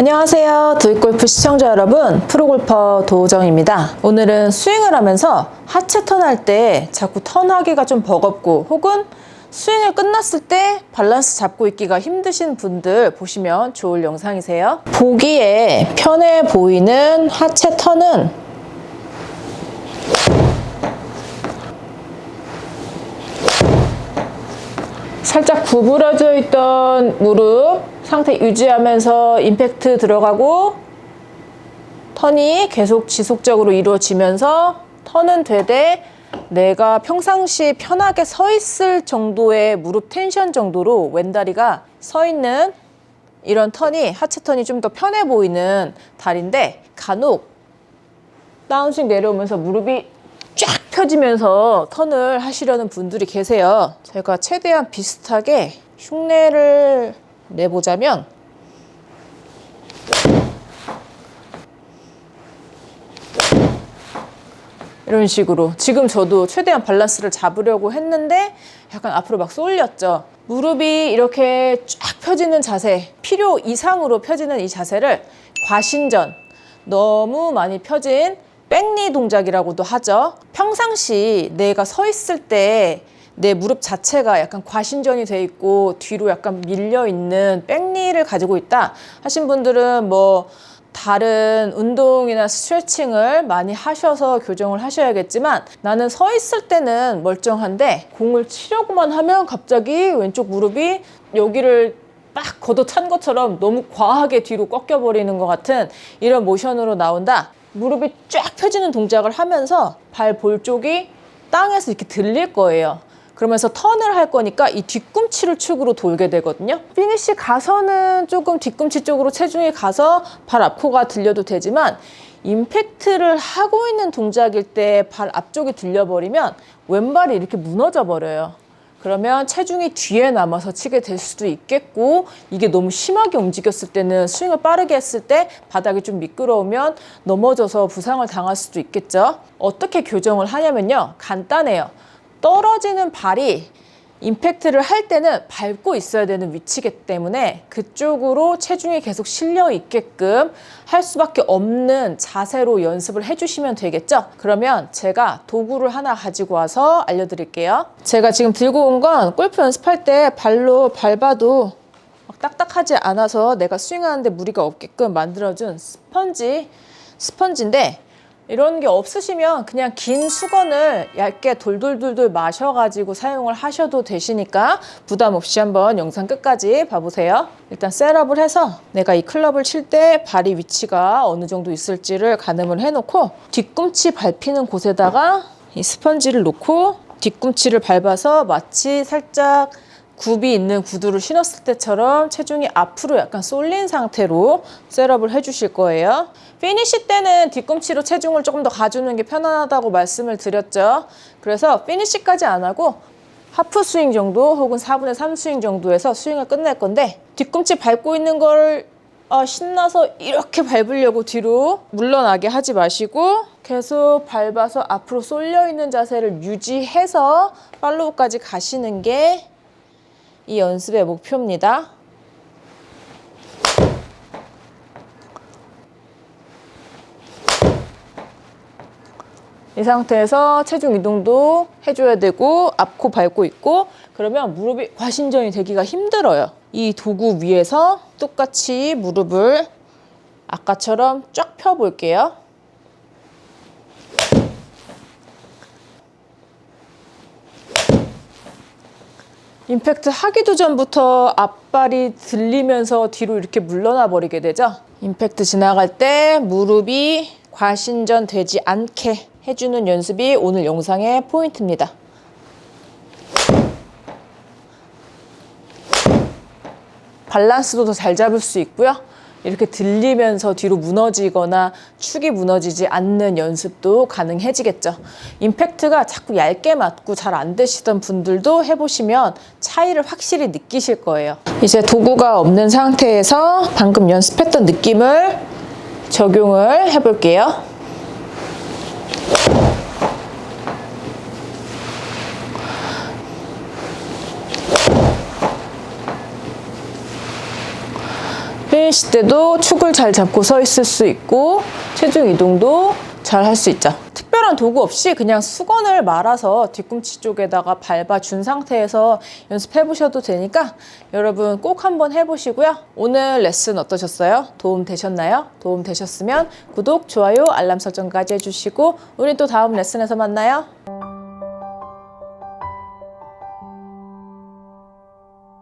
안녕하세요. 도입골프 시청자 여러분, 프로골퍼 도우정입니다. 오늘은 스윙을 하면서 하체 턴할 때 자꾸 턴하기가 좀 버겁고 혹은 스윙을 끝났을 때 밸런스 잡고 있기가 힘드신 분들 보시면 좋을 영상이세요. 보기에 편해 보이는 하체 턴은 살짝 구부러져 있던 무릎 상태 유지하면서 임팩트 들어가고 턴이 계속 지속적으로 이루어지면서 턴은 되되 내가 평상시 편하게 서 있을 정도의 무릎 텐션 정도로 왼다리가 서 있는 이런 턴이 하체 턴이 좀 더 편해 보이는 다리인데 간혹 다운스윙 내려오면서 무릎이 쫙 펴지면서 턴을 하시려는 분들이 계세요. 제가 최대한 비슷하게 흉내를 내보자면 이런 식으로 지금 저도 최대한 밸런스를 잡으려고 했는데 약간 앞으로 막 쏠렸죠. 무릎이 이렇게 쫙 펴지는 자세, 필요 이상으로 펴지는 이 자세를 과신전, 너무 많이 펴진 백리 동작이라고도 하죠. 평상시 내가 서 있을 때 내 무릎 자체가 약간 과신전이 돼 있고 뒤로 약간 밀려 있는 백리를 가지고 있다 하신 분들은 뭐 다른 운동이나 스트레칭을 많이 하셔서 교정을 하셔야겠지만 나는 서 있을 때는 멀쩡한데 공을 치려고만 하면 갑자기 왼쪽 무릎이 여기를 딱 걷어찬 것처럼 너무 과하게 뒤로 꺾여버리는 것 같은 이런 모션으로 나온다. 무릎이 쫙 펴지는 동작을 하면서 발 볼 쪽이 땅에서 이렇게 들릴 거예요. 그러면서 턴을 할 거니까 이 뒤꿈치를 축으로 돌게 되거든요. 피니시 가서는 조금 뒤꿈치 쪽으로 체중이 가서 발 앞코가 들려도 되지만 임팩트를 하고 있는 동작일 때 발 앞쪽이 들려버리면 왼발이 이렇게 무너져 버려요. 그러면 체중이 뒤에 남아서 치게 될 수도 있겠고 이게 너무 심하게 움직였을 때는 스윙을 빠르게 했을 때 바닥이 좀 미끄러우면 넘어져서 부상을 당할 수도 있겠죠. 어떻게 교정을 하냐면요. 간단해요. 떨어지는 발이 임팩트를 할 때는 밟고 있어야 되는 위치이기 때문에 그쪽으로 체중이 계속 실려 있게끔 할 수밖에 없는 자세로 연습을 해주시면 되겠죠? 그러면 제가 도구를 하나 가지고 와서 알려드릴게요. 제가 지금 들고 온 건 골프 연습할 때 발로 밟아도 막 딱딱하지 않아서 내가 스윙하는데 무리가 없게끔 만들어준 스펀지, 스펀지인데 이런 게 없으시면 그냥 긴 수건을 얇게 돌돌돌돌 마셔가지고 사용을 하셔도 되시니까 부담 없이 한번 영상 끝까지 봐보세요. 일단 셋업을 해서 내가 이 클럽을 칠 때 발이 위치가 어느 정도 있을지를 가늠을 해놓고 뒤꿈치 밟히는 곳에다가 이 스펀지를 놓고 뒤꿈치를 밟아서 마치 살짝 굽이 있는 구두를 신었을 때처럼 체중이 앞으로 약간 쏠린 상태로 셋업을 해주실 거예요. 피니시 때는 뒤꿈치로 체중을 조금 더 가주는 게 편안하다고 말씀을 드렸죠. 그래서 피니시까지 안 하고 하프 스윙 정도 혹은 4분의 3 스윙 정도에서 스윙을 끝낼 건데 뒤꿈치 밟고 있는 걸 어, 신나서 이렇게 밟으려고 뒤로 물러나게 하지 마시고 계속 밟아서 앞으로 쏠려 있는 자세를 유지해서 팔로우까지 가시는 게 이 연습의 목표입니다. 이 상태에서 체중 이동도 해줘야 되고 앞코 밟고 있고 그러면 무릎이 과신전이 되기가 힘들어요. 이 도구 위에서 똑같이 무릎을 아까처럼 쫙 펴볼게요. 임팩트 하기도 전부터 앞발이 들리면서 뒤로 이렇게 물러나 버리게 되죠. 임팩트 지나갈 때 무릎이 과신전 되지 않게 해주는 연습이 오늘 영상의 포인트입니다. 밸런스도 더 잘 잡을 수 있고요. 이렇게 들리면서 뒤로 무너지거나 축이 무너지지 않는 연습도 가능해지겠죠. 임팩트가 자꾸 얇게 맞고 잘 안 되시던 분들도 해보시면 차이를 확실히 느끼실 거예요. 이제 도구가 없는 상태에서 방금 연습했던 느낌을 적용을 해볼게요. 테니스 때도 축을 잘 잡고 서 있을 수 있고 체중 이동도 잘 할 수 있죠. 특별한 도구 없이 그냥 수건을 말아서 뒤꿈치 쪽에다가 밟아준 상태에서 연습해 보셔도 되니까 여러분 꼭 한번 해보시고요. 오늘 레슨 어떠셨어요? 도움 되셨나요? 도움 되셨으면 구독, 좋아요, 알람 설정까지 해주시고 우리 또 다음 레슨에서 만나요.